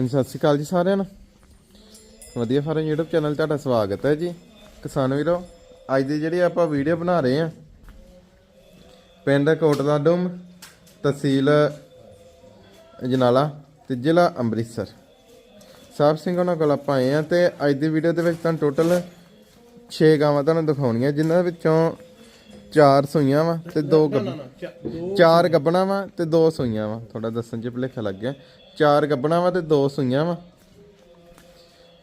ਹਾਂਜੀ ਸਤਿ ਸ਼੍ਰੀ ਅਕਾਲ ਜੀ ਸਾਰਿਆਂ ਨੂੰ। ਵਧੀਆ ਫਾਰਮ YouTube ਚੈਨਲ ਤੁਹਾਡਾ ਸਵਾਗਤ ਹੈ ਜੀ। ਕਿਸਾਨ ਵੀਰੋ ਅੱਜ ਦੀ ਜਿਹੜੀ ਆਪਾਂ ਵੀਡੀਓ ਬਣਾ ਰਹੇ ਆ ਪਿੰਡ ਕੋਟਲਾ ਡੂਮ ਤਹਿਸੀਲ ਜਨਾਲਾ ਤੇ ਜ਼ਿਲ੍ਹਾ ਅੰਮ੍ਰਿਤਸਰ। ਸਾਹਿਬ ਸਿੰਘ ਉਹਨਾਂ ਕੋਲ ਆਪਾਂ ਆਏ ਆ ਤੇ ਅੱਜ ਦੀ ਵੀਡੀਓ ਦੇ ਵਿੱਚ ਤੁਹਾਨੂੰ ਟੋਟਲ 6 ਗਾਵਾਂ ਤੁਹਾਨੂੰ ਦਿਖਾਉਣੀਆਂ ਜਿਨ੍ਹਾਂ ਵਿੱਚੋਂ 4 ਸੂਈਆਂ ਵਾ ਤੇ 2 ਗੱਬ ਚਾਰ ਗੱਬਣਾ ਵਾ ਤੇ ਦੋ ਸੂਈਆਂ ਵਾ। ਥੋੜਾ ਦੱਸਣ ਚ ਭੁਲੇਖਾ ਲੱਗ ਗਿਆ। ਚਾਰ ਗੱਬਣਾ ਵਾ ਤੇ ਦੋ ਸੂਈਆਂ ਵਾ।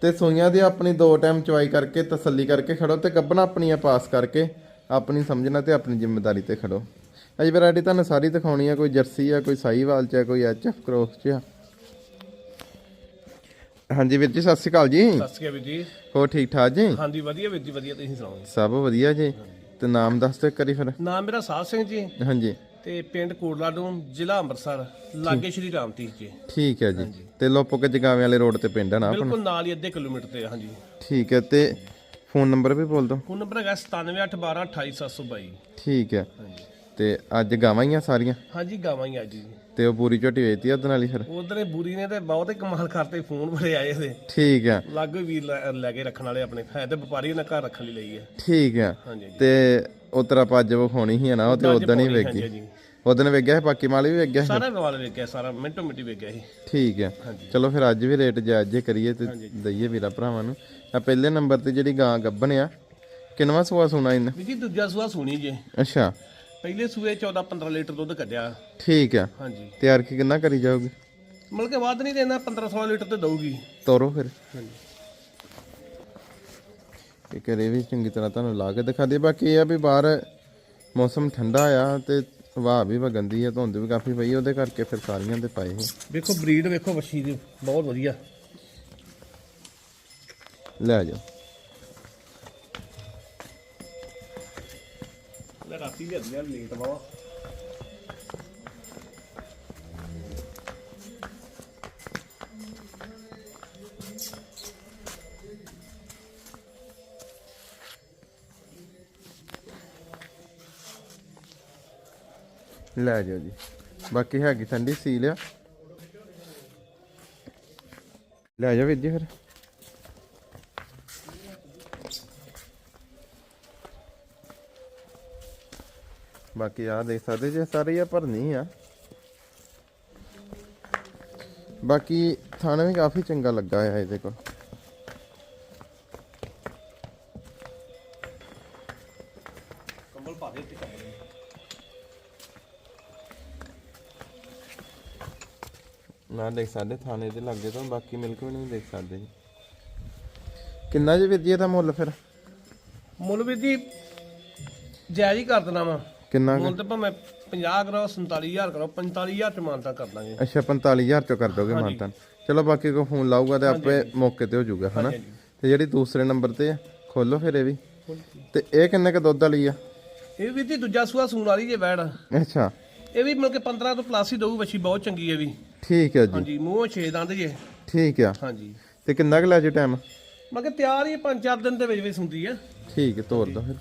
ਤੇ ਸੂਈਆਂ ਦੀ ਆਪਣੀ ਦੋ ਟਾਈਮ ਚਵਾਈ ਕਰਕੇ ਤਸੱਲੀ ਕਰਕੇ ਖੜੋ ਤੇ ਗੱਬਣਾ ਆਪਣੀਆਂ ਪਾਸ ਕਰਕੇ ਆਪਣੀ ਸਮਝਣਾ ਤੇ ਆਪਣੀ ਜ਼ਿੰਮੇਵਾਰੀ ਤੇ ਖੜੋ। ਅਜ ਵੈਰਾਈਟੀ ਤੁਹਾਨੂੰ ਸਾਰੀ ਦਿਖਾਉਣੀ ਆ ਕੋਈ ਜਰਸੀ ਆ ਕੋਈ ਸਾਈਵਾਲ ਚ ਆ ਕੋਈ ਐਚਐਫ ਕ੍ਰੋਸ ਚ ਆ। ਹਾਂਜੀ ਵੀਰ ਜੀ ਸਤਿ ਸ਼੍ਰੀ ਅਕਾਲ ਜੀ। ਸਤਿ ਸ਼੍ਰੀ ਅਕਾਲ ਜੀ। ਹੋਰ ਠੀਕ ਠਾਕ ਜੀ? ਹਾਂਜੀ ਵਧੀਆ ਵੀਰ ਜੀ ਵਧੀਆ ਤੁਸੀਂ ਸੁਣਾਓ ਸਭ ਵਧੀਆ ਜੀ। ਤੇ ਨਾਮ ਦੱਸ ਦਿਓ ਇੱਕ ਵਾਰੀ ਫਿਰ। ਨਾਮ ਮੇਰਾ ਸਾਧ ਸਿੰਘ ਜੀ। ਹਾਂਜੀ। ਤੇ ਪਿੰਡ ਕੋਟਲਾ ਡੂਮ ਜ਼ਿਲ੍ਹਾ ਅੰਮ੍ਰਿਤਸਰ ਲਾਗੇ ਸ਼੍ਰੀ ਰਾਮਤੀਰ ਜੀ। ਠੀਕ ਹੈ ਜੀ। ਤੇ ਲੋਪੋ ਕੇ ਜਗਾਵੇਂ ਵਾਲੇ ਰੋਡ ਤੇ ਪਿੰਡ ਆ ਨਾ ਆਪਣਾ? ਬਿਲਕੁਲ ਨਾਲ ਹੀ ਅੱਧੇ ਕਿਲੋਮੀਟਰ ਤੇ ਆ, ਹਾਂਜੀ। ਠੀਕ ਹੈ ਤੇ ਫੋਨ ਨੰਬਰ ਵੀ ਬੋਲ ਦਿਓ। ਫੋਨ ਨੰਬਰ ਹੈਗਾ 9781128722 ਠੀਕ ਹੈ। ਹਾਂਜੀ। ਤੇ ਅੱਜ ਗਾਵਾਂ ਹੀ ਆ ਸਾਰੀਆਂ? ਹਾਂਜੀ ਗਾਵਾਂ ਹੀ ਅੱਜ ਜੀ। ਤੇ ਉਹ ਪੂਰੀ ਝੋਟੀ ਵੇਚਤੀ ਉਹਦੇ ਨਾਲ ਹੀ ਫਿਰ? ਉਧਰ ਬੂਰੀ ਨੇ ਤੇ ਬਹੁਤ ਹੀ ਕਮਾਲ ਕਰਤੇ ਫੋਨ ਬੜੇ ਆਏ ਇਹਦੇ ਠੀਕ ਹੈ। ਲਾਗੋ ਹੀ ਵੀਰ ਲੈ- ਲੈ ਕੇ ਰੱਖਣ ਵਾਲੇ ਆਪਣੇ ਹੈ ਤੇ ਵਪਾਰੀ ਨੇ ਘਰ ਰੱਖਣ ਲਈ ਲਈ ਹੈ। ਠੀਕ ਹੈ। ਹਾਂਜੀ ਹਾਂਜੀ। ਤੇ ਉਤਰਾ ਪੱਜ ਵਿਖਾਉਣੀ ਸੀ ਨਾ ਉਹ ਤੇ ਉਦੋਂ ਵੇਗੀ ਹਾਂਜੀ ਉਦੋਂ ਵੇਗਿਆ ਸੀ ਬਾਕੀ ਮਾਲ ਵੀ ਵੇਗਿਆ ਸੀ? ਸਾਰਾ ਗਵਾਲ ਵੇਖਿਆ ਸਾਰਾ ਮਿੰਟੋ ਮਿੰਟੀ ਵੇਖਿਆ ਸੀ। ਠੀਕ ਹੈ ਚਲੋ ਫਿਰ ਅੱਜ ਵੀ ਰੇਟ ਜਾਇਜ਼ ਜੇ ਕਰੀਏ ਤੇ ਦਈਏ ਵੀਰਾ ਭਰਾਵਾਂ ਨੂੰ। ਆ ਪਹਿਲੇ ਨੰਬਰ ਤੇ ਜਿਹੜੀ ਗਾਂ ਗੱਬਣ ਆ ਕਿੰਨਵਾ ਸੂਆ ਸੁਣਾ ਇਹਨੇ? ਜੀ ਦੂਜਾ ਸੂਆ ਸੁਣੀ ਜੇ। ਅੱਛਾ। ਪਹਿਲੇ ਸੂਏ 14 15 ਲੀਟਰ ਦੁੱਧ ਕੱਢਿਆ। ਠੀਕ ਹੈ ਹਾਂਜੀ। ਤਿਆਰ ਕੀ ਕਿੰਨਾ ਕਰੀ ਜਾਓਗੇ ਮਤਲਬ ਕਿ ਨਹੀਂ ਦੇਣਾ 15 16 ਲੀਟਰ ਤੇ ਦਊਗੀ। ਤੋਰੋ ਫਿਰ। ਹਾਂਜੀ। ਇਹ ਕਰੇ ਵੀ ਚੰਗੀ ਤਰ੍ਹਾਂ ਤੁਹਾਨੂੰ ਲਾ ਕੇ ਦਿਖਾ ਦੇ ਬਾਕੀ ਇਹ ਆ ਵੀ ਬਾਹਰ ਮੌਸਮ ਠੰਡਾ ਆ ਤੇ ਹਵਾ ਵੀ ਵਗੰਦੀ ਆ ਧੁੰਦ ਵੀ ਕਾਫੀ ਪਈ ਉਹਦੇ ਕਰਕੇ ਫਿਰ ਸਾਰੀਆਂ ਦੇ ਪਾਏ ਵੇਖੋ ਬਰੀਡ ਵੇਖੋ ਵੱਛੀ ਦੀ ਬਹੁਤ ਵਧੀਆ। ਲੈ ਜਾਓ। ਲੈ ਰਾਤੀ ਲਿਆਦੀ ਆ ਲੇਟ ਵਾ। ਲੈ ਜਾਓ ਜੀ। ਬਾਕੀ ਹੈਗੀ ਠੰਡੀ ਸੀ ਲਿਆ ਲੈ ਜਾਓ ਵੀਰ ਜੀ ਫਿਰ। ਬਾਕੀ ਆ ਦੇਖ ਸਕਦੇ ਜੇ ਸਾਰੇ ਆ ਭਰਨੀ ਆ। ਬਾਕੀ ਥਾਣਾ ਵੀ ਕਾਫੀ ਚੰਗਾ ਲੱਗਾ ਆ ਇਹਦੇ ਕੋਲ। ਕੰਬਲ ਪਾ ਦੇ ਤੇ ਕੰਬਲ ਨਾ ਦੇਖ ਸਕਦੇ ਥਾਣੇ ਦੇ ਲੱਗੇ ਤੋਂ ਬਾਕੀ ਮਿਲਕ ਵੀ ਨਹੀਂ ਦੇਖ ਸਕਦੇ ਜੀ। ਕਿੰਨਾ ਜੀ ਜੀ ਇਹਦਾ ਮੁੱਲ ਫਿਰ? ਮੁੱਲ ਵੀ ਜਾਇਜ਼ ਹੀ ਕਰ ਦੇਣਾ ਵਾ। ਕਿੰਨਾ ਕੁ? ਮੁੱਲ ਤੇ ਭਾਵੇਂ 50 ਕਰੋ 47000 ਕਰੋ 45000 ਚ ਮਾਨਤਾ ਕਰ ਦਾਂਗੇ। ਅੱਛਾ 45000 ਚੋਂ ਕਰ ਦੋਗੇ ਮਾਨਤਨ ਚਲੋ ਬਾਕੀ ਕੋ ਫੋਨ ਲਾਊਗਾ ਤੇ ਆਪੇ ਮੌਕੇ ਤੇ ਹੋ ਜਾਊਗਾ ਹਨਾ। ਤੇ ਜਿਹੜੀ ਦੂਸਰੇ ਨੰਬਰ ਤੇ ਆ ਖੋਲੋ ਫਿਰ ਇਹ ਵੀ। ਤੇ ਇਹ ਕਿੰਨੇ ਕ ਦੁੱਧ ਵਾਲੀ ਆ? ਇਹ ਵੀ ਜੀ ਦੂਜਾ ਸੂਆ ਸੂਣ ਵਾਲੀ ਜੇ ਵੈੜ ਅੱਛਾ। ਇਹ ਵੀ ਮਤਲਬ ਕਿ 15 ਤੋਂ ਪਲੱਸ ਹੀ ਦਊ ਵੱਛੀ ਬਹੁਤ ਚੰਗੀ ਹੈ ਵੀ। ਠੀਕ ਹੈ ਜੀ। ਹਾਂਜੀ ਮੂੰਹ ਛੇ ਦੰਦ ਜੇ। ਠੀਕ ਆ। ਹਾਂਜੀ। ਤੇ ਕਿੰਨਾ ਕੁ ਲੈ ਜੇ ਟਾਈਮ ਮੈਂ ਕਿ ਤਿਆਰ ਹੀ 5-4 ਦਿਨ ਦੇ ਵਿੱਚ ਵਿੱਚ ਹੁੰਦੀ ਹੈ ਠੀਕ ਹੈ ਤੋਰ ਦੋ ਫਿਰ।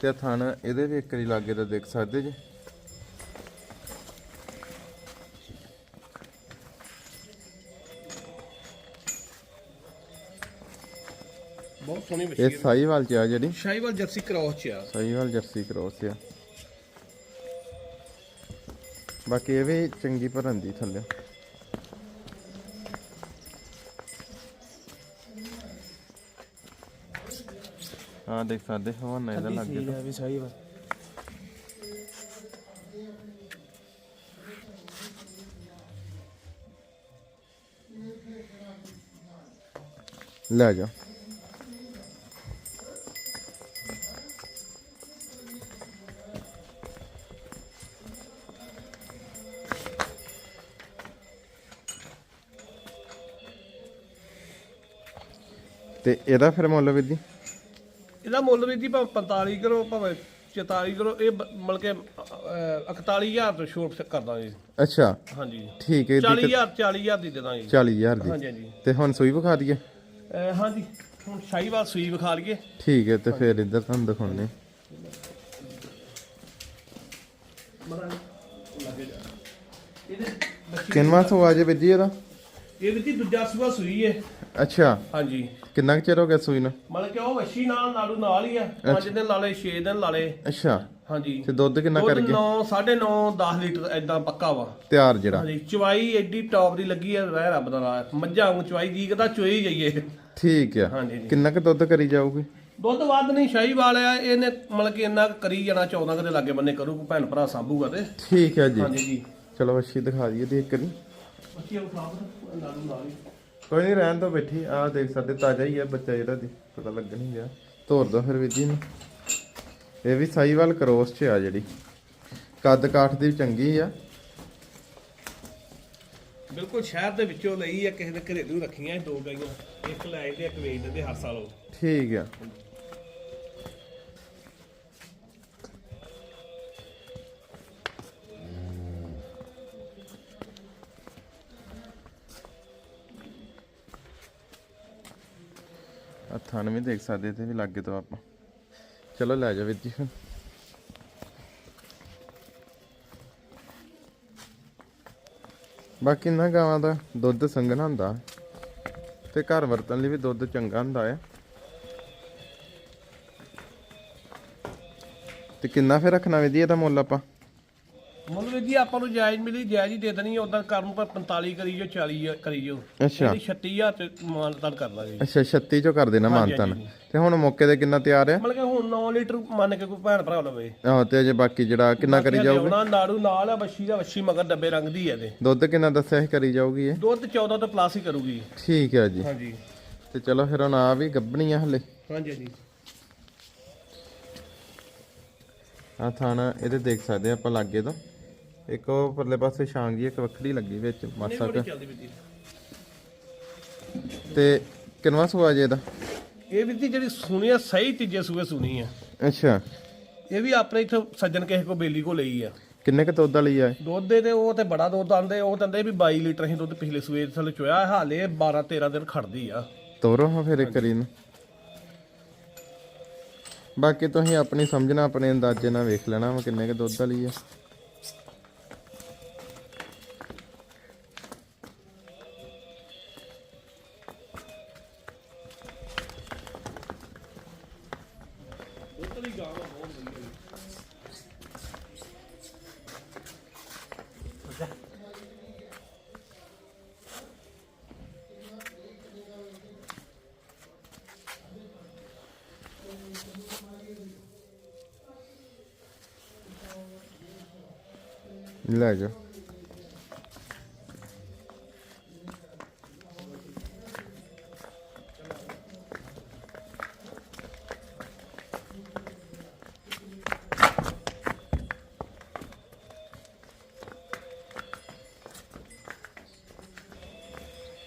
ਤੇ ਆਹ ਥਣ ਇਹਦੇ ਵੀ ਇੱਕ ਵਾਰੀ ਲਾਗੇ ਤਾਂ ਦੇਖ ਸਕਦੇ ਜੀ। ਬਹੁਤ ਸੋਹਣੀ ਇਹ ਸਾਈਵਾਲ ਚ ਆ ਜਿਹੜੀ। ਸ਼ਾਹੀਵਾਲ ਜਰਸੀ ਕ੍ਰਾਸ ਚ ਆ। ਸਾਈਵਾਲ ਜਰਸੀ ਕ੍ਰੋਸ ਆ। ਬਾਕੀ ਇਹ ਵੀ ਚੰਗੀ ਭਰਨ ਦੀ ਥੱਲੇ। ਹਾਂ ਦੇਖ ਸਕਦੇ ਹਵਾਨਾ ਇਹਦਾ ਲੱਗ ਗਿਆ ਵੀ ਸ਼ਾਹੀਵਾਲ ਲੈ ਜਾ। ਤੇ ਇਹਦਾ ਫਿਰ ਮੁੱਲ ਵੀ ਜੀ ਇਹਦਾ ਮੁੱਲ ਵੀ ਜੀ ਭਾਵੇਂ 45 ਕਰੋ ਭਾਵੇਂ 44 ਕਰੋ ਇਹ ਬ- ਮਤਲਬ ਕਿ ਅਹ, 41000 ਤੋਂ ਛੋਟ ਕਰ ਦਾਂਗੇ ਅੱਛਾ। ਹਾਂਜੀ। ਠੀਕ ਹੈ ਜੀ 40000 40000 ਦੀ ਦੇ ਦਾਂਗੇ 40000 ਦੀ। ਹਾਂਜੀ ਹਾਂਜੀ। ਤੇ ਹੁਣ ਸੂਈ ਵਿਖਾ ਦਈਏ? ਅਹ, ਹਾਂਜੀ। ਹੁਣ ਸ਼ਾਹੀਵਾਲ ਸੂਈ ਵਿਖਾ ਲਈਏ। ਠੀਕ ਹੈ ਤੇ ਫਿਰ ਇੱਧਰ ਤੁਹਾਨੂੰ ਦਿਖਾਉਣੇ ਇਹਦੇ ਕਿੰਨਵਾਂ ਸੋ ਆ ਜੇ ਵੀਰ ਜੀ ਇਹਦਾ? ਇਹ ਵੀ ਜੀ ਦੂਜਾ ਸੂਆ ਸੂਈ ਹੈ ਅੱਛਾ। ਹਾਂਜੀ। ਕਿੰਨਾ ਕੁ ਚਿਰ ਹੋ ਗਿਆ ਸੂਈ ਨੂੰ? ਮਤਲਬ ਕਿ ਉਹ ਵੱਛੀ ਨਾਲ ਨਾੜੂ ਨਾਲ ਹੀ ਆ। 5 ਦਿਨ ਲਾਲੇ 6 ਦਿਨ ਲਾਲੇ ਅੱਛਾ। ਹਾਂਜੀ। ਤੇ ਦੁੱਧ ਕਿੰਨਾ ਕਰ ਗਿਆ? 9 9.5 10 ਲੀਟਰ ਐਦਾਂ ਪੱਕਾ ਵਾ। ਤਿਆਰ ਜਿਹੜਾ। ਹਾਂਜੀ। ਚਵਾਈ ਐਡੀ ਟੌਪ ਦੀ ਲੱਗੀ ਆ ਰਹਿ ਰੱਬ ਦਾ ਰਾਹ ਮੱਝਾਂ ਨੂੰ ਚਵਾਈ ਜੀ ਕਦਾ ਚੋਈ ਜਾਈਏ। ਠੀਕ ਆ। ਹਾਂਜੀ ਜੀ। ਕਿੰਨਾ ਕੁ ਦੁੱਧ ਕਰੀ ਜਾਊਗੀ? ਦੁੱਧ ਵੱਧ ਨਹੀਂ ਸ਼ਾਹੀ ਵਾਲਿਆ ਇਹਨੇ ਮਤਲਬ ਕਿ ਇੰਨਾ ਕੁ ਕਰੀ ਜਾਣਾ 14 ਕਦੇ ਲਾਗੇ ਬੰਨੇ ਕਰੂ ਕੋਈ ਭੈਣ ਭਰਾ ਸਾਂਭੂਗਾ ਤੇ। ਠੀਕ ਹੈ ਜੀ। ਹਾਂਜੀ ਜੀ। ਚਲੋ ਅੱਛੀ ਦਿਖਾ ਦਈਏ ਦੇਖ ਕਰੀ ਬੱਚੇ ਉਹ ਸਾਂਭ ਨਾਲੂ ਨਾਲ ਹੀ ਕੋਈ ਨਹੀਂ ਰਹਿਣ ਤੋਂ ਬੈਠੀ। ਆ ਦੇਖ ਸਕਦੇ ਤਾਜ਼ਾ ਹੀ ਆ ਬੱਚਾ ਜਿਹੜਾ ਦੀ ਪਤਾ ਲੱਗ ਨਹੀਂ ਗਿਆ। ਤੋਰ ਦੋ ਫਿਰ ਜੀ ਨੂੰ। ਇਹ ਵੀ ਸਾਈਵਾਲ ਕਰੋਸ ਚ ਆ ਜਿਹੜੀ। ਕੱਦ ਕਾਠ ਦੀ ਚੰਗੀ ਆ। ਬਿਲਕੁਲ ਸ਼ਹਿਰ ਦੇ ਵਿੱਚੋਂ ਲਈ ਆ ਕਿਸੇ ਦੇ ਘਰੇਲੂ ਰੱਖੀਆਂ ਇਹ ਦੋ ਗਾਈਆਂ। ਇੱਕ ਲੈ ਤੇ ਇੱਕ ਵੇਚ ਦਿੰਦੇ ਹਰ ਸਾਲ ਉਹ। ਠੀਕ ਆ। ਥਣ ਵੀ ਦੇਖ ਸਕਦੇ ਤੇ ਵੀ ਲੱਗੇ ਤੋਂ ਆਪਾਂ। ਚਲੋ ਲੈ ਜਾ ਵੀਰ ਜੀ। ਫਿਰ ਬਾਕੀ ਨਾ ਗਾਵਾਂ ਦਾ ਦੁੱਧ ਸੰਘਣਾ ਹੁੰਦਾ ਤੇ ਘਰ ਵਰਤਣ ਲਈ ਵੀ ਦੁੱਧ ਚੰਗਾ ਹੁੰਦਾ ਹੈ ਤੇ ਕਿੰਨਾ ਫਿਰ ਰੱਖਣਾ ਵੀ ਜੀ ਇਹਦਾ ਮੁੱਲ ਆਪਾਂ? ਜੀ ਆਪਾਂ ਨੂੰ ਜਾਇਜ਼ ਮਿਲੀ ਜਾਇਜ਼ ਹੀ ਦੇ ਦੇਣੀ ਉਦਾਂ ਕਰਨ ਪਰ 45 ਕਰੀ ਜੋ 40 ਕਰੀ ਜੋ ਅੱਛਾ ਇਹਦੀ 36000 ਤੇ ਮਾਨਤਾਨ ਕਰ ਲਾਂਗੇ। ਅੱਛਾ 36 ਚੋਂ ਕਰ ਦੇਣਾ ਮਾਨਤਨ। ਤੇ। ਹੁਣ ਮੌਕੇ ਤੇ ਕਿੰਨਾ ਤਿਆਰ ਆ? ਮਤਲਬ ਕਿ ਹੁਣ 9 ਲੀਟਰ ਮੰਨ ਕੇ ਕੋਈ ਭੈਣ ਭਰਾ ਲਵੇ। ਆਹੋ ਤੇ ਅਜੇ ਬਾਕੀ ਜਿਹੜਾ ਕਿੰਨਾ ਕਰੀ ਜਾਊਗੀ? ਉਹਨਾਂ ਨਾੜੂ ਨਾਲ ਆ ਵੱਛੀ ਦਾ ਵੱਛੀ ਮਗਰ ਡੱਬੇ ਰੰਗ ਦੀ ਹੈ ਇਹਦੇ। ਦੁੱਧ ਕਿੰਨਾ ਦੱਸਿਆ ਸੀ ਕਰੀ ਜਾਊਗੀ ਇਹ? ਦੁੱਧ 14 ਤੋਂ ਪਲੱਸ ਹੀ ਕਰੂਗੀ। ਠੀਕ ਹੈ ਜੀ। ਹਾਂਜੀ। ਤੇ ਚਲੋ ਫਿਰ ਹੁਣ ਆ ਵੀ ਗੱਬਣੀ ਆ ਹਲੇ। ਹਾਂਜੀ ਹਾਂਜੀ। ਆ ਥਾਣਾ ਇਹਦੇ ਦੇਖ ਸਕਦੇ ਆ ਆਪਾਂ ਲਾਗੇ ਤੋਂ। ਇੱਕ ਉਹ ਪਰਲੇ ਪਾਸੇ ਛਾਂਗ ਜੀ ਇੱਕ ਵੱਖਰੀ ਲੱਗੀ ਵਿੱਚ ਮਾਸਾ ਕੁ। ਤੇ ਕਿੰਨਵਾ ਸੁਆ ਜੇ ਇਹਦਾ? ਇਹ ਵੀ ਜਿਹੜੀ ਸੁਣੀ ਆ ਸਹੀ ਤੀਜੇ ਸੂਏ ਸੁਣੀ ਆ। ਅੱਛਾ। ਇਹ ਵੀ ਆਪਣੇ ਇੱਥੋਂ ਸੱਜਣ ਕਿਸੇ ਕੋ ਬੇਲੀ ਕੋ ਲਈ ਆ। ਕਿੰਨੇ ਕੁ ਦੁੱਧ ਵਾਲੀ ਆ? ਦੁੱਧ ਦੇ ਤੇ ਉਹ ਤੇ ਬੜਾ ਦੁੱਧ ਆਂਦੇ ਉਹ ਕਹਿੰਦੇ ਵੀ 22 ਲੀਟਰ ਅਸੀਂ ਦੁੱਧ ਪਿਛਲੇ ਸੂਏ ਥੱਲੇ ਚੋਇਆ ਹਾਲੇ 12 13 ਦਿਨ ਖੜਦੀ ਆ। ਤੋਰੋ ਹਾਂ ਫਿਰ ਇੱਕ ਕਰੀ ਨੂੰ ਬਾਕੀ ਤੁਸੀਂ ਆਪਣੀ ਸਮਝਣਾ ਆਪਣੇ ਅੰਦਾਜ਼ੇ ਨਾਲ ਵੇਖ ਲੈਣਾ ਵਾ ਕਿੰਨੇ ਕੁ ਦੁੱਧ ਵਾਲੀ ਆ। ਲੈ ਜਾਓ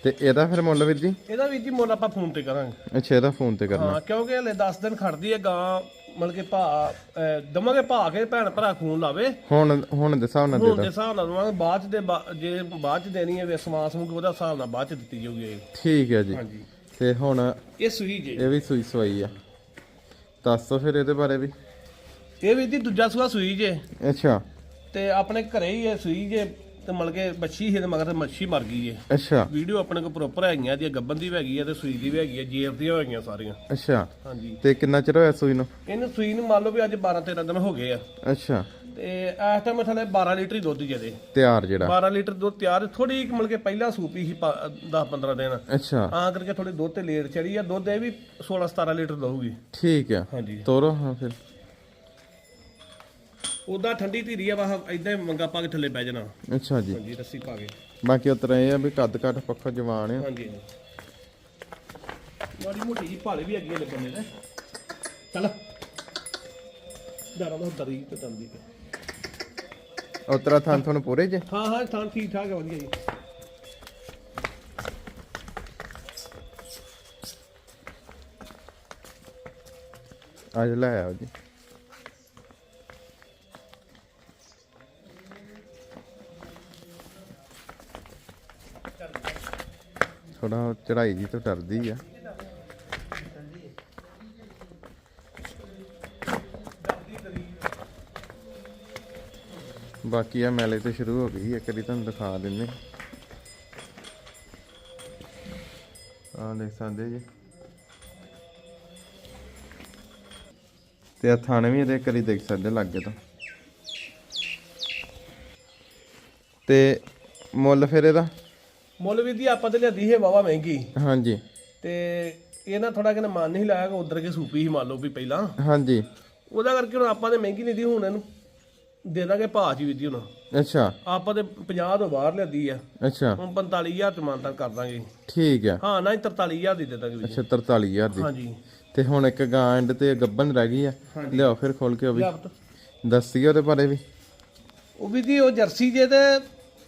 ਤੇ ਇਹਦਾ ਫਿਰ ਮੁੱਲ ਵੀਰ ਜੀ? ਇਹਦਾ ਵੀ ਜੀ ਮੁੱਲ ਆਪਾਂ ਫੋਨ ਤੇ ਕਰਾਂਗੇ। ਅੱਛਾ ਇਹਦਾ ਫੋਨ ਤੇ ਕਰਨਾ। ਹਾਂ ਕਿਉਂਕਿ ਹਲੇ 10 ਦਿਨ ਖੜਦੀ ਹੈ ਗਾਂ। ਮਤਲਬ ਕਿ ਭਾ ਅਹ ਦਵਾਂਗੇ ਭਾ ਕੇ ਭੈਣ ਭਰਾ ਖੂਨ ਲਾਵੇ। ਹੁਣ ਹੁਣ ਦੇ ਹਿਸਾਬ ਨਾਲ ਦੇ ਹੁਣ ਦੋ ਦੇ। ਹਿਸਾਬ ਨਾਲ ਦਵਾਂਗੇ ਬਾਅਦ ਚ ਦੇ ਬਾ- ਜੇ ਬਾਅਦ ਚ ਦੇਣੀ ਹੈ ਵਿਸਵਾਸ ਨੂੰ ਉਹਦਾ ਹਿਸਾਬ ਨਾਲ ਬਾਅਦ ਚ ਦਿੱਤੀ ਜਾਊਗੀ ਇਹ। ਠੀਕ ਹੈ ਜੀ। ਹਾਂਜੀ। ਤੇ ਹੁਣ ਇਹ ਸੂਈ ਜੇ। ਇਹ ਵੀ ਸੂਈ ਸਵਾਈ ਆ। ਦੱਸੋ ਫਿਰ ਇਹਦੇ ਬਾਰੇ ਵੀ। ਇਹ ਵੀ ਜੀ ਦੂਜਾ ਸੂਆ ਸੂਈ ਜੇ। ਅੱਛਾ। ਤੇ ਆਪਣੇ ਘਰੇ ਹੀ ਇਹ ਸੂਈ ਜੇ। ਤੇ ਮਤਲਬ ਕਿ ਬੱਚੀ ਸੀ ਤੇ ਮਗਰ ਤੇ ਮੱਛੀ ਮਰ ਗਈ ਜੇ ਅੱਛਾ। ਵੀਡੀਓ ਆਪਣੇ ਕੋਲ ਪ੍ਰੋਪਰ ਹੈਗੀਆਂ ਦੀ ਗੱਬਨ ਦੀ ਵੀ ਹੈਗੀ ਹੈ ਤੇ ਸੂਈ ਦੀ ਵੀ ਹੈਗੀ ਹੈ ਜੇਰ ਦੀਆਂ ਹੈਗੀਆਂ ਸਾਰੀਆਂ। ਅੱਛਾ। ਹਾਂਜੀ। ਤੇ ਕਿੰਨਾ ਚਿਰ ਹੋਇਆ ਸੂਈ ਨੂੰ? ਇਹਨੂੰ ਸੂਈ ਨੂੰ ਮੰਨ ਲਓ ਵੀ ਅੱਜ 12 13 ਦਿਨ ਹੋ ਗਏ ਆ। ਅੱਛਾ। ਤੇ ਇਸ ਟਾਈਮ ਥੱਲੇ 12 ਲੀਟਰ ਹੀ ਦੁੱਧ ਜਦੇ ਤਿਆਰ ਜਿਹੜਾ। 12 ਲੀਟਰ ਦੁੱਧ ਤਿਆਰ ਥੋੜੀ ਮਤਲਬ ਕਿ ਪਹਿਲਾਂ ਸੂਪੀ ਸੀ 10 15 ਦਿਨ। ਅੱਛਾ। ਆ ਕਰਕੇ ਥੋੜੀ ਦੁੱਧ ਤੇ ਲੇਟ ਚੜੀ ਆ ਦੁੱਧ ਇਹ ਵੀ 16 17 ਲੀਟਰ ਦਊਗੀ। ਠੀਕ ਆ। ਹਾਂਜੀ। ਤੋਰੋ ਹਾਂ ਫਿਰ। ਉਦਾਂ ਠੰਡੀ ਧੀਰੀ ਆ ਵਾਹ ਇਦਾਂ ਹੀ ਮੰਗਾ ਪਾ ਕੇ ਥੱਲੇ ਬਹਿ ਜਾਣਾ। ਅੱਛਾ ਜੀ। ਹਾਂਜੀ ਰੱਸੀ ਪਾ ਕੇ। ਬਾਕੀ ਉਤਰ ਇਹ ਆ ਵੀ ਕੱਦ ਕੱਟ ਪੱਖੋਂ ਜਵਾਨ ਆ। ਹਾਂਜੀ ਮਾੜੀ ਮੋਟੀ ਜੀ ਭਾਲੇ ਵੀ ਅੱਗੇ ਲੱਗਣੇ ਨੇ ਚੱਲ। ਡਰਾਂ ਦਾ ਦਰੀ ਤੇ ਤੰਦੀ ਤੇ। ਉਤਰਾ ਥਾਂ ਤੁਹਾਨੂੰ ਪੂਰੇ ਜੇ? ਹਾਂ ਹਾਂ ਥਾਂ ਠੀਕ ਠਾਕ ਹੈ ਵਧੀਆ ਜੀ। ਅੱਜ ਲੈ ਆਓ ਜੀ। ਥੋੜਾ ਚੜਾਈ ਜੀ ਤੋਂ ਡਰਦੀ ਆ। ਬਾਕੀ ਆ ਮੈਲੇ ਤੇ ਸ਼ੁਰੂ ਹੋ ਗਈ, ਇੱਕ ਵਾਰੀ ਤੁਹਾਨੂੰ ਦਿਖਾ ਦਿੰਨੇ ਆ ਦੇਖ ਸਕਦੇ ਜੀ। ਤੇ ਆ ਥਾਣੇ ਵੀ ਇਹਦੇ ਕਰੀ ਦੇਖ ਸਕਦੇ ਲੱਗੇ ਤਾਂ। ਤੇ ਮੁੱਲ ਫਿਰ ਇਹਦਾ? ਮੁੱਲ ਵੀ ਦੀ ਆਪਾਂ ਤੇ ਲਿਆਦੀ ਹੈ ਵਾਵਾ ਮਹਿੰਗੀ। ਹਾਂਜੀ। ਤੇ ਇਹ ਨਾ ਥੋੜਾ ਕਿਨੇ ਮਨ ਨਹੀਂ ਲਾਇਆ ਕਿ ਉਧਰ ਕੇ ਸੂਪੀ ਸੀ ਮੰਨ ਲਓ ਵੀ ਪਹਿਲਾਂ। ਹਾਂਜੀ। ਉਹਦਾ ਕਰਕੇ ਹੁਣ ਆਪਾਂ ਤੇ ਮਹਿੰਗੀ ਨਹੀਂ ਦੀ ਹੁਣ ਇਹਨੂੰ ਦੇ ਦਾਂਗੇ ਭਾਅ ਚ ਵੀ ਦੀ ਹੁਣ। ਅੱਛਾ। ਆਪਾਂ ਤੇ 50 ਤੋਂ ਬਾਹਰ ਲਿਆਦੀ ਆ। ਅੱਛਾ। ਹੁਣ 45000 ਚ ਮਾਨਤਾ ਕਰ ਦਾਂਗੇ। ਠੀਕ ਆ। ਹਾਂ ਨਾ ਹੀ 43000 ਦੀ ਦੇ ਦਾਂਗੇ ਵੀ ਅੱਛਾ 43000 ਦੀ। ਹਾਂਜੀ। ਤੇ ਹੁਣ ਇੱਕ ਗਾਂ ਐਂਡ ਤੇ ਗੱਬਨ ਰਹਿ ਗਈ ਆ। ਲਿਆਓ ਫਿਰ ਖੋਲ ਕੇ ਉਹ ਵੀ। ਲਿਆ ਪੁੱਤ। ਉਹਦੇ ਬਾਰੇ ਵੀ। ਉਹ ਵੀ ਦੀ ਉਹ ਜਰਸੀ ਜੇ ਤੇ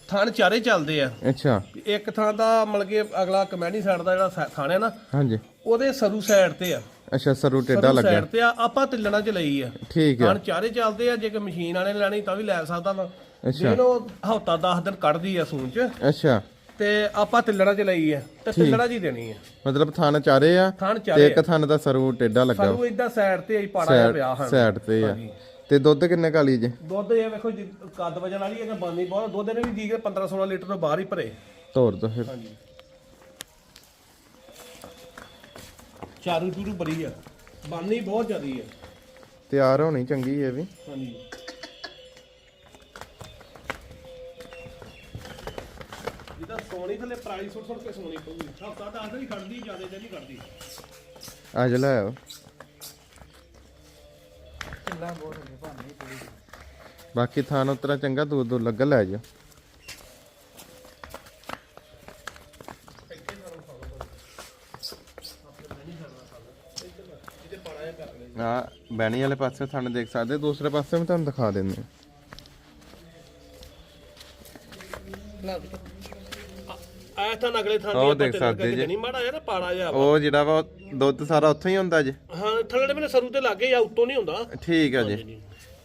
ਥਣ ਚਾਰੇ ਚੱਲਦੇ ਆ। ਅੱਛਾ। ਇੱਕ ਥਾਂ ਦਾ ਮਤਲਬ ਕਿ ਅਗਲਾ ਕਮੈਨੀ ਸਾਈਡ ਦਾ ਜਿਹੜਾ ਸਾ- ਹੈ ਨਾ ਹਾਂਜੀ। ਉਹਦੇ ਸਰੂ ਸਾਈਡ ਤੇ ਆ। ਅੱਛਾ ਸਰੂ ਟੇਡਾ ਸਰੂ ਲੱਗਿਆ। ਸਾਈਡ ਤੇ ਆ ਆਪਾਂ ਤਿੱਲਣਾ ਚ ਲਈ ਆ। ਠੀਕ ਆ। ਥਣ ਚਾਰੇ ਚੱਲਦੇ ਆ ਜੇ ਕਿ ਮਸ਼ੀਨ ਵਾਲੇ ਨੇ ਲੈਣੀ ਤਾਂ ਵੀ ਲੈ ਸਕਦਾ ਵਾ। ਅੱਛਾ। ਜੇ ਉਹ ਹਫਤਾ 10 ਦਿਨ ਕੱਢਦੀ ਆ ਸੂਨ ਚ। ਅੱਛਾ। ਤੇ ਆਪਾਂ ਤਿੱਲਣਾ ਚ ਲਈ ਆ ਤੇ ਤਿੱਲਣਾ ਜੀ ਦੇਣੀ ਆ। ਮਤਲਬ ਥਣ ਚਾਰੇ ਆ ਥਣ ਤੇ ਚਾਰੇ ਇੱਕ ਥਣ ਦਾ ਸਰੂ ਟੇਡਾ ਲੱਗਾ। ਸਰੂ ਇਦਾਂ ਸਾਈਡ ਤੇ ਆਈ ਪਾੜਾ ਜਿਹਾ ਪਿਆ ਹਾਂ ਸਾਈਡ ਤੇ ਆ। ਤੇ ਦੁੱਧ ਕਿੰਨੇ ਕਾਲੀ ਜੇ? ਦੁੱਧ ਇਹ ਵੇਖੋ ਜੀ ਕੱਦ ਵਜਣ ਵਾਲੀ ਹੈ ਬਾਨੀ ਬਹੁਤ ਦੁੱਧ ਨੇ ਵੀ ਕੇ 15 16 ਲੀਟਰ ਤੋਂ ਬਾਹਰ ਹੀ ਭਰੇ। ਤੋਰ ਦੋ ਫਿਰ। ਹਾਂਜੀ। ਚਾਰੂ ਚੂਰੂ ਬੜੀ ਆ। ਬਾਨੀ ਬਹੁਤ ਜ਼ਿਆਦੀ ਆ। ਤਿਆਰ ਹੋਣੀ ਚੰਗੀ ਇਹ ਵੀ। ਹਾਂਜੀ। ਜਿਹਦਾ ਸੋਨੀ ਥੱਲੇ ਪ੍ਰਾਈਸ ਸੁੱਟ ਸੁੱਟ ਕੇ ਸੋਨੀ ਪਊਗੀ। ਹਫਤਾ ਤਾਂ ਆਖਰ ਹੀ ਕੱਢਦੀ ਜ਼ਿਆਦਾ ਜਾਂ ਨਹੀਂ ਕੱਢਦੀ ਅੱਜ ਲੈ ਆਓ। ਬਾਕੀ ਥਾਨ ਉਤਰਾ ਚੰਗਾ ਦੂਰ ਦੂਰ ਲੱਗਾ ਲੈ ਜਾ। ਆ ਬੈਣੀ ਵਾਲੇ ਪਾਸੇ ਥਾਨ ਦੇਖ ਸਕਦੇ ਦੂਸਰੇ ਪਾਸੇ ਵੀ ਤੁਹਾਨੂੰ ਦਿਖਾ ਦਿੰਦੇ ਹਾਂ। ਆ ਤਾਂ ਅਗਲੇ ਥਾਂ ਉਹ ਦੇਖ ਸਕਦੇ ਜੀ। ਨਹੀਂ ਮਾੜਾ ਨਾ ਪਾੜਾ ਜਿਹਾ ਵਾ। ਉਹ ਜਿਹੜਾ ਵਾ ਉਹ ਦੁੱਧ ਸਾਰਾ ਉੱਥੋਂ ਹੀ ਹੁੰਦਾ ਜੀ। ਹਾਂ ਥੱਲੇ ਮੇਰੇ ਸਰੂ ਤੇ ਲੱਗੇ ਜਾਂ ਉੱਤੋਂ ਨਹੀਂ ਹੁੰਦਾ। ਠੀਕ ਆ ਜੀ।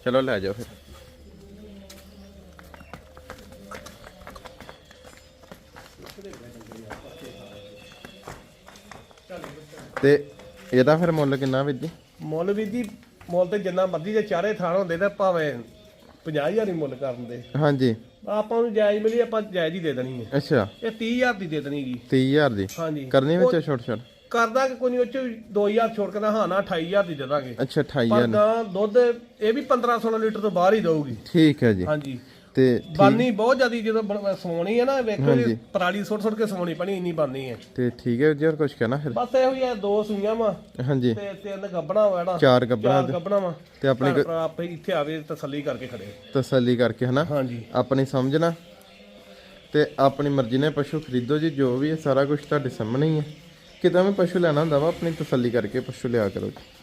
ਚਲੋ ਲੈ ਜਾਓ ਫਿਰ। ਤੇ ਇਹਦਾ ਫਿਰ ਮੁੱਲ ਕਿੰਨਾ ਵੀਰ ਜੀ? ਮੁੱਲ ਵੀ ਦੀ ਮੁੱਲ ਤੇ ਜਿੰਨਾ ਮਰਜ਼ੀ ਦੇ ਚਾਰੇ ਥਾਣ ਹੁੰਦੇ ਤੇ ਭਾਵੇਂ 50000 ਹੀ ਮੁੱਲ ਕਰਨ ਦੇ। ਹਾਂਜੀ। ਆਪਾਂ ਨੂੰ ਜਾਇਜ਼ ਮਿਲੀ ਆਪਾਂ ਜਾਇਜ਼ ਹੀ ਦੇ ਦੇਣੀ ਹੈ। ਅੱਛਾ। ਇਹ 30000 ਦੀ ਦੇ ਦੇਣੀ ਜੀ। 30000 ਦੀ? ਹਾਂਜੀ। ਕਰਨੀ ਵਿੱਚ ਛੋਟ ਛੋਟ ਕਰਦਾ ਕਿ ਕੋਈ ਨਹੀਂ ਉਹ ਚ 2000 ਛੋੜ ਕੇ ਨਾ ਹਾਂ ਨਾ 28000 ਦੀ ਦੇ ਦਾਂਗੇ। ਅੱਛਾ ਪਰ 28000 ਗਾਂ ਦੁੱਧ ਇਹ ਵੀ 15 16 ਲੀਟਰ ਤੋਂ ਬਾਹਰ ਹੀ ਦਊਗੀ। ਠੀਕ ਹੈ ਜੀ। ਹਾਂਜੀ। ਤੇ ਬਾਨੀ ਬਹੁਤ ਜ਼ਿਆਦੀ ਜਦੋਂ ਬਣ- ਸਵਾਉਣੀ ਹੈ ਨਾ ਵੇਖੋ ਜੀ ਹਾਂਜੀ। ਪਰਾਲੀ ਸੁੱਟ ਸੁੱਟ ਕੇ ਸਵਾਉਣੀ ਪੈਣੀ ਇੰਨੀ ਬਾਨੀ ਹੈ। ਤੇ ਠੀਕ ਹੈ ਜੀ ਹੋਰ ਕੁਝ ਕਹਿਣਾ ਫਿਰ? ਬਸ ਇਹੋ ਹੀ ਆ ਦੋ ਸੂਈਆਂ ਵਾ। ਹਾਂਜੀ। ਤੇ ਤਿੰਨ ਗੱਬਣਾ ਵਾ ਜਿਹੜਾ ਚਾਰ ਗੱਬਣਾ ਚਾਰ ਗੱਬਣਾ ਵਾ। ਤੇ ਆਪਣੀ ਭੈਣ ਭਰਾ ਆਪੇ ਇੱਥੇ ਆਵੇ ਤਸੱਲੀ ਕਰਕੇ ਖੜੇ। ਤਸੱਲੀ ਕਰਕੇ ਹਨਾ? ਹਾਂਜੀ। ਆਪਣੀ ਸਮਝਣਾ ਤੇ ਆਪਣੀ ਮਰਜ਼ੀ ਨਾਲ ਪਸ਼ੂ ਖਰੀਦੋ ਜੀ ਜੋ ਵੀ ਹੈ ਸਾਰਾ ਕੁਝ ਤੁਹਾਡੇ ਸਾਹਮਣੇ ਹੀ ਹੈ। ਵੀ ਪਸ਼ੂ ਲੈਣਾ ਹੁੰਦਾ ਵਾ ਆਪਣੀ ਤਸੱਲੀ ਕਰਕੇ ਪਸ਼ੂ ਲਿਆ ਕਰੋ ਜੀ।